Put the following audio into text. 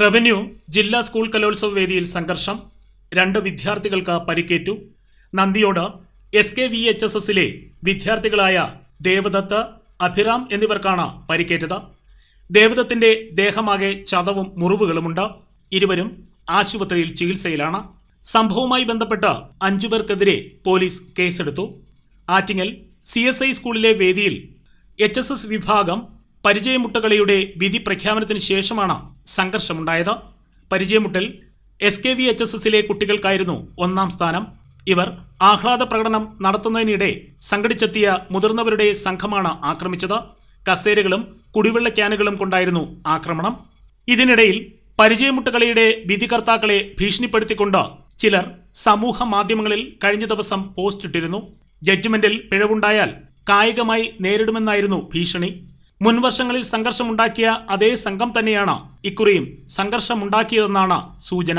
Revenue ജില്ലാ school കലോത്സവ വേദിയിൽ സംഘർഷം. രണ്ട് വിദ്യാർത്ഥികൾക്ക് പരിക്കേറ്റു. Nandiyode S K V H S എസിലെ വിദ്യാർത്ഥികളായ ദേവദത്ത് അഭിറാം എന്നിവർക്കാണ് പരിക്കേറ്റത്. ദേവദത്തിന്റെ ദേഹമാകെ ചതവും മുറിവുകളുമുണ്ട്. ഇരുവരും ആശുപത്രിയിൽ ചികിത്സയിലാണ്. സംഭവവുമായി ബന്ധപ്പെട്ട് അഞ്ചുപേർക്കെതിരെ പോലീസ് കേസെടുത്തു. ആറ്റിങ്ങൽ സി എസ് ഐ സ്കൂളിലെ വേദിയിൽ എച്ച് എസ് എസ് വിഭാഗം പരിചയമുട്ടകളിയുടെ വിധി പ്രഖ്യാപനത്തിന് ശേഷമാണ് സംഘർഷമുണ്ടായത്. പരിചയമുട്ടൽ S K V H S എസിലെ കുട്ടികൾക്കായിരുന്നു ഒന്നാം സ്ഥാനം. ഇവർ ആഹ്ലാദ പ്രകടനം നടത്തുന്നതിനിടെ സംഘടിച്ചെത്തിയ മുതിർന്നവരുടെ സംഘമാണ് ആക്രമിച്ചത്. കസേരകളും കുടിവെള്ള ക്യാനുകളും കൊണ്ടായിരുന്നു ആക്രമണം. ഇതിനിടയിൽ പരിചയമുട്ടുകളിയുടെ വിധികർത്താക്കളെ ഭീഷണിപ്പെടുത്തിക്കൊണ്ട് ചിലർ സമൂഹ മാധ്യമങ്ങളിൽ കഴിഞ്ഞ ദിവസം പോസ്റ്റ് ഇട്ടിരുന്നു ജഡ്ജ്മെന്റിൽ പിഴവുണ്ടായാൽ കായികമായി നേരിടുമെന്നായിരുന്നു ഭീഷണി. മുൻവർഷങ്ങളിൽ സംഘർഷമുണ്ടാക്കിയ അതേ സംഘം തന്നെയാണ് ഇക്കുറിയും സംഘർഷമുണ്ടാക്കിയതെന്നാണ് സൂചന.